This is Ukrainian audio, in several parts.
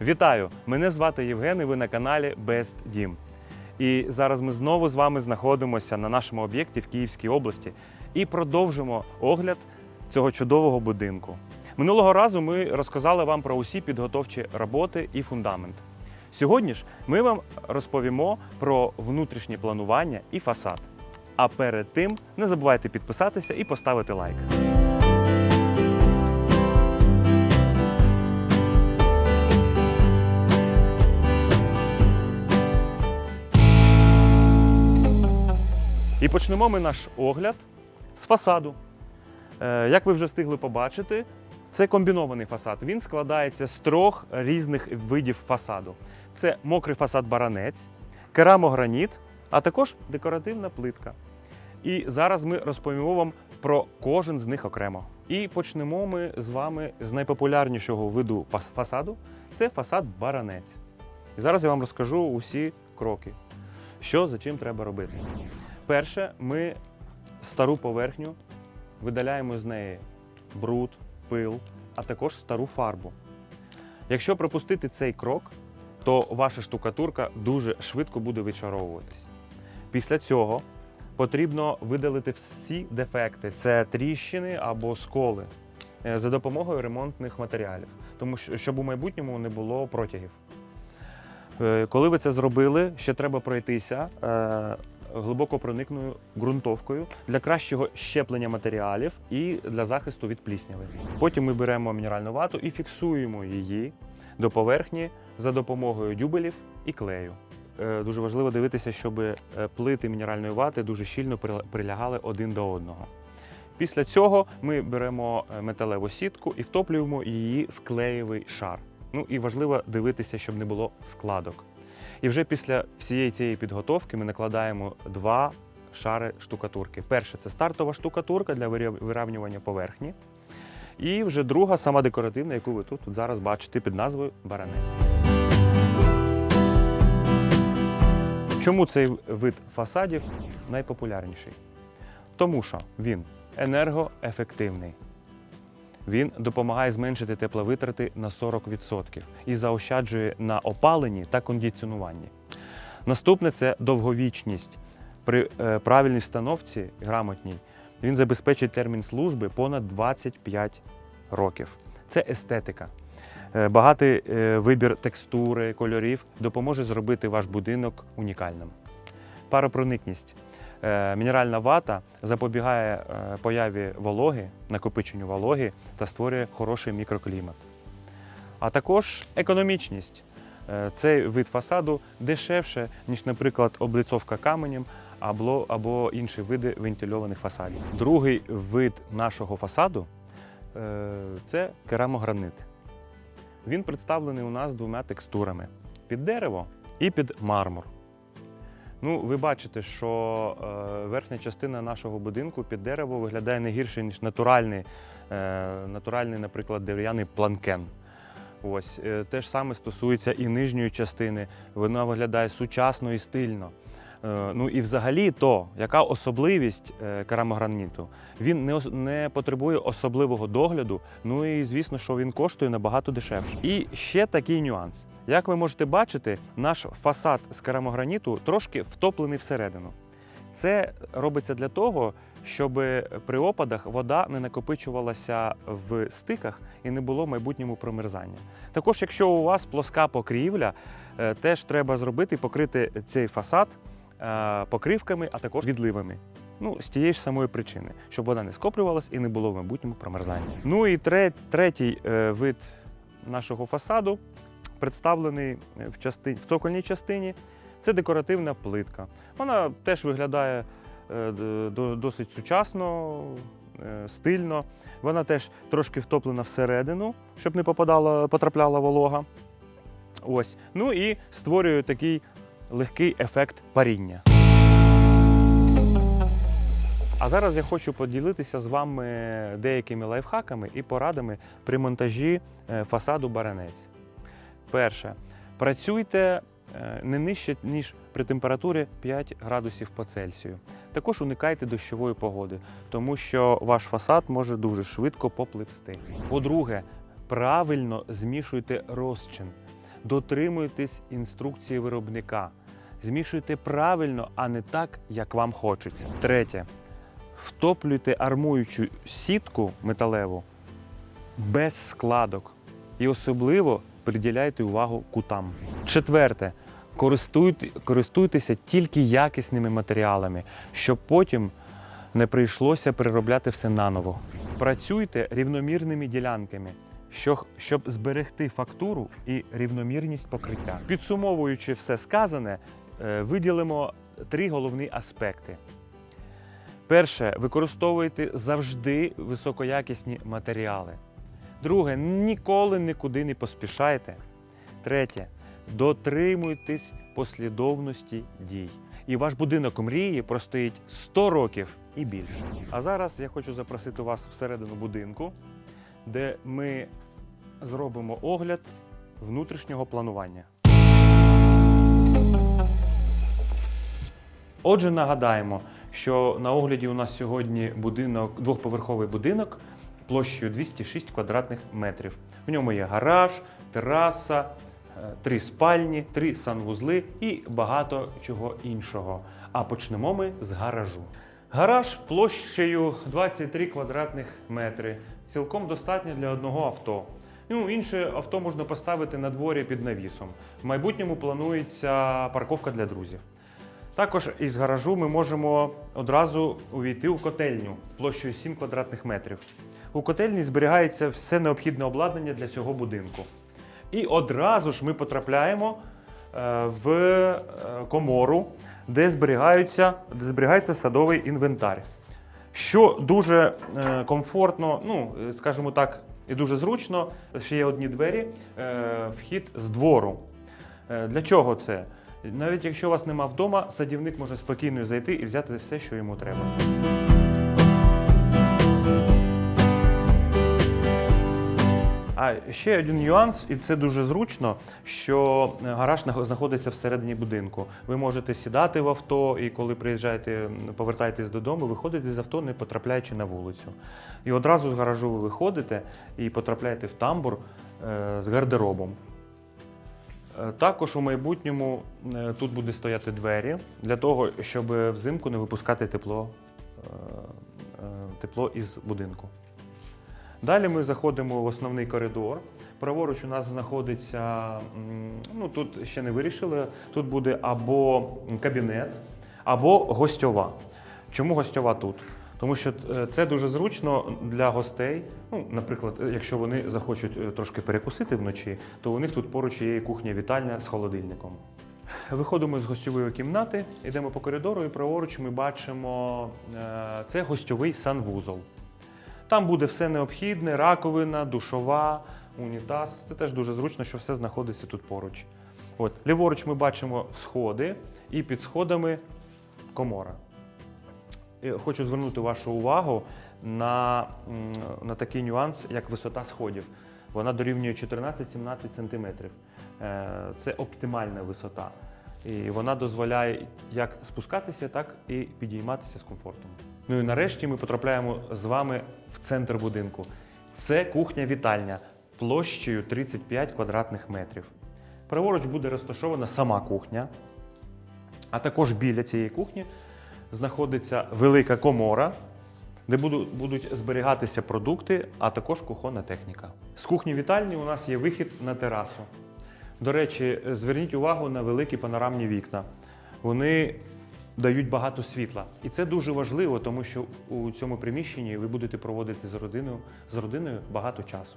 Вітаю! Мене звати Євген і ви на каналі Best Dім. І зараз ми знову з вами знаходимося на нашому об'єкті в Київській області і продовжимо огляд цього чудового будинку. Минулого разу ми розказали вам про усі підготовчі роботи і фундамент. Сьогодні ж ми вам розповімо про внутрішнє планування і фасад. А перед тим не забувайте підписатися і поставити лайк. І почнемо ми наш огляд з фасаду. Е, Як ви вже встигли побачити, це комбінований фасад. Він складається з трьох різних видів фасаду: це мокрий фасад баранець, керамограніт, а також декоративна плитка. І зараз ми розповімо вам про кожен з них окремо. І почнемо ми з вами з найпопулярнішого виду фасаду це фасад баранець. І зараз я вам розкажу усі кроки, що за чим треба робити. Перше, ми стару поверхню видаляємо з неї бруд, пил, а також стару фарбу. Якщо пропустити цей крок, то ваша штукатурка дуже швидко буде відшаровуватись. Після цього потрібно видалити всі дефекти, це тріщини або сколи, е, за допомогою ремонтних матеріалів, тому що щоб у майбутньому не було протягів. Е, Коли ви це зробили, ще треба пройтися е, глибоко проникною ґрунтовкою для кращого щеплення матеріалів і для захисту від плісняви. Потім ми беремо мінеральну вату і фіксуємо її до поверхні за допомогою дюбелів і клею. Е, Дуже важливо дивитися, щоб е, плити мінеральної вати дуже щільно прилягали один до одного. Після цього ми беремо е, металеву сітку і втоплюємо її в клеєвий шар. Ну і важливо дивитися, щоб не було складок. І вже після всієї цієї підготовки ми накладаємо два шари штукатурки. Перше це стартова штукатурка для вирівнювання поверхні. І вже друга, сама декоративна, яку ви тут, тут зараз бачите під назвою баранець. Чому цей вид фасадів найпопулярніший? Тому що він енергоефективний. Він допомагає зменшити тепловитрати на 40% і заощаджує на опаленні та кондиціонуванні. Наступне це довговічність. При е, правильній встановці грамотній він забезпечить термін служби понад 25 років. Це естетика. Е, Багатий е, вибір текстури, кольорів допоможе зробити ваш будинок унікальним. Паропроникність. Е, Мінеральна вата запобігає е, появі вологи, накопиченню вологи та створює хороший мікроклімат. А також економічність. Е, Цей вид фасаду дешевше, ніж, наприклад, облицовка каменем або, або інші види вентильованих фасадів. Другий вид нашого фасаду це керамогранит. Він представлений у нас двома текстурами: під дерево і під мармур. Ну, ви бачите, що е, верхня частина нашого будинку під дерево виглядає не гірше, ніж натуральний, е, натуральний, наприклад, дерев'яний планкен. Ось е, те ж саме стосується і нижньої частини. Вона виглядає сучасно і стильно. Е, ну і взагалі, то яка особливість е, керамограніту? Він не, не потребує особливого догляду. Ну і звісно, що він коштує набагато дешевше. І ще такий нюанс. Як ви можете бачити, наш фасад з керамограніту трошки втоплений всередину. Це робиться для того, щоб при опадах вода не накопичувалася в стиках і не було майбутньому промерзання. Також, якщо у вас плоска покрівля, е, теж треба зробити покрити цей фасад покривками, а також відливами. Ну, з тієї ж самої причини, щоб вода не скоплювалась і не було в майбутньому промерзання. Ну і тре- третій е, вид нашого фасаду представлений е, в, частині, в цокольній частині. Це декоративна плитка. Вона теж виглядає е, досить сучасно, е, стильно. Вона теж трошки втоплена всередину, щоб не попадала, потрапляла волога. Ось. Ну і створює такий легкий ефект паріння. А зараз я хочу поділитися з вами деякими лайфхаками і порадами при монтажі е, фасаду баранець. Перше, працюйте е, не нижче, ніж при температурі 5 градусів по Цельсію. Також уникайте дощової погоди, тому що ваш фасад може дуже швидко попливсти. По-друге, правильно змішуйте розчин. Дотримуйтесь інструкції виробника. Змішуйте правильно, а не так, як вам хочеться. Третє. Втоплюйте армуючу сітку металеву без складок. І особливо приділяйте увагу кутам. Четверте. Користуйте, користуйтеся тільки якісними матеріалами, щоб потім не прийшлося переробляти все наново. Працюйте рівномірними ділянками, щоб зберегти фактуру і рівномірність покриття. Підсумовуючи все сказане, е, виділимо три головні аспекти. Перше, використовуйте завжди високоякісні матеріали. Друге, ніколи нікуди не поспішайте. Третє, дотримуйтесь послідовності дій. І ваш будинок мрії простоїть 100 років і більше. А зараз я хочу запросити вас всередину будинку, де ми зробимо огляд внутрішнього планування. Отже, нагадаємо, що на огляді у нас сьогодні будинок, двохповерховий будинок площею 206 квадратних метрів. В ньому є гараж, тераса, е, три спальні, три санвузли і багато чого іншого. А почнемо ми з гаражу. Гараж площею 23 квадратних метри. Цілком достатньо для одного авто. Ну, інше авто можна поставити на дворі під навісом. В майбутньому планується парковка для друзів. Також із гаражу ми можемо одразу увійти у котельню площею 7 квадратних метрів. У котельні зберігається все необхідне обладнання для цього будинку. І одразу ж ми потрапляємо е, в е, комору, де зберігаються, де зберігається садовий інвентар. Що дуже е, комфортно, ну, скажімо так, і дуже зручно, ще є одні двері, е, вхід з двору. Е, Для чого це? Навіть якщо вас нема вдома, садівник може спокійно зайти і взяти все, що йому треба. А ще один нюанс, і це дуже зручно, що гараж знаходиться всередині будинку. Ви можете сідати в авто, і коли приїжджаєте, повертаєтесь додому, виходите з авто, не потрапляючи на вулицю. І одразу з гаражу ви виходите і потрапляєте в тамбур е, з гардеробом. Е, Також у майбутньому е, тут буде стояти двері для того, щоб взимку не випускати тепло, е, е, тепло із будинку. Далі ми заходимо в основний коридор. Праворуч у нас знаходиться, ну тут ще не вирішили, тут буде або кабінет, або гостьова. Чому гостьова тут? Тому що е, це дуже зручно для гостей. Ну, наприклад, е, якщо вони захочуть е, трошки перекусити вночі, то у них тут поруч є кухня-вітальня з холодильником. Виходимо з гостьової кімнати, йдемо по коридору, і праворуч ми бачимо це гостьовий санвузол. Там буде все необхідне: раковина, душова, унітаз. Це теж дуже зручно, що все знаходиться тут поруч. От, ліворуч ми бачимо сходи, і під сходами комора. Хочу звернути вашу увагу на, на такий нюанс, як висота сходів. Вона дорівнює 14-17 см. Це оптимальна висота. І вона дозволяє як спускатися, так і підійматися з комфортом. Ну і нарешті ми потрапляємо з вами в центр будинку. Це кухня-вітальня площею 35 квадратних метрів. Праворуч буде розташована сама кухня, а також біля цієї кухні знаходиться велика комора, де будуть зберігатися продукти, а також кухонна техніка. З кухні вітальні у нас є вихід на терасу. До речі, зверніть увагу на великі панорамні вікна. Вони дають багато світла. І це дуже важливо, тому що у цьому приміщенні ви будете проводити з родиною, з родиною багато часу.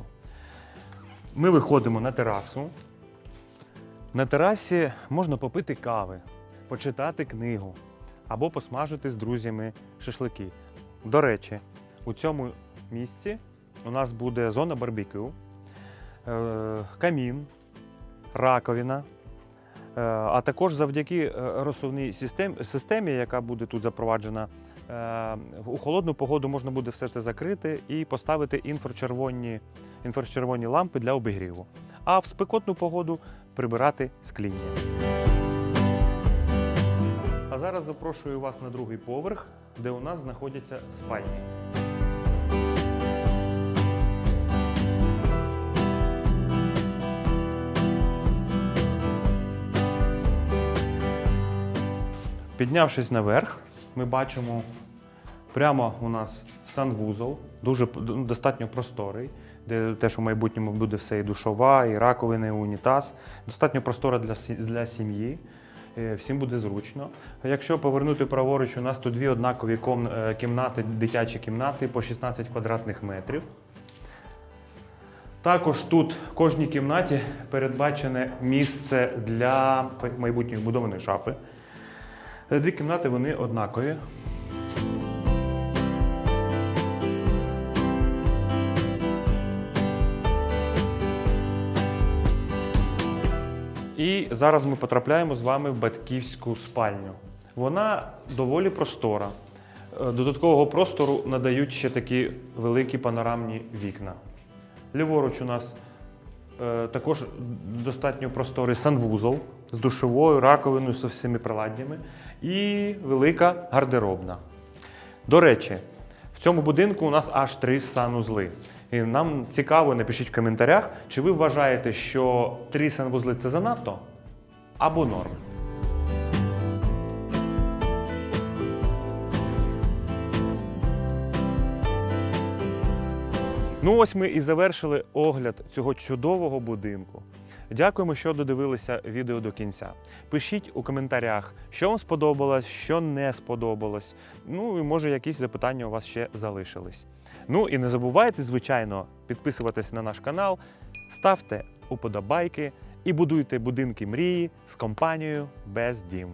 Ми виходимо на терасу. На терасі можна попити кави, почитати книгу або посмажити з друзями шашлики. До речі, у цьому місці у нас буде зона барбекю, е, камін, раковина. Е, А також завдяки е, розсувній систем- системі, яка буде тут запроваджена, е, у холодну погоду можна буде все це закрити і поставити інфрачервоні, інфрачервоні лампи для обігріву. А в спекотну погоду прибирати скління. А зараз запрошую вас на другий поверх, де у нас знаходяться спальні. Піднявшись наверх, ми бачимо прямо у нас санвузол, дуже достатньо просторий, де теж у майбутньому буде все і душова, і раковини, і унітаз. Достатньо простора для, для сім'ї. Е, Всім буде зручно. Якщо повернути праворуч, у нас тут дві однакові е, кімнати, дитячі кімнати по 16 квадратних метрів. Також тут в кожній кімнаті передбачене місце для майбутньої будованої шафи. Дві кімнати вони однакові. І зараз ми потрапляємо з вами в батьківську спальню. Вона доволі простора. Е, Додаткового простору надають ще такі великі панорамні вікна. Ліворуч у нас е, також достатньо просторий санвузол з душовою, раковиною, з всіми приладдями і велика гардеробна. До речі, в цьому будинку у нас аж три санузли. І нам цікаво, напишіть в коментарях, чи ви вважаєте, що три санвузли це занадто або норм. Ну ось ми і завершили огляд цього чудового будинку. Дякуємо, що додивилися відео до кінця. Пишіть у коментарях, що вам сподобалось, що не сподобалось. Ну і може якісь запитання у вас ще залишились. Ну і не забувайте, звичайно, підписуватись на наш канал, ставте уподобайки і будуйте будинки мрії з компанією Без Дім.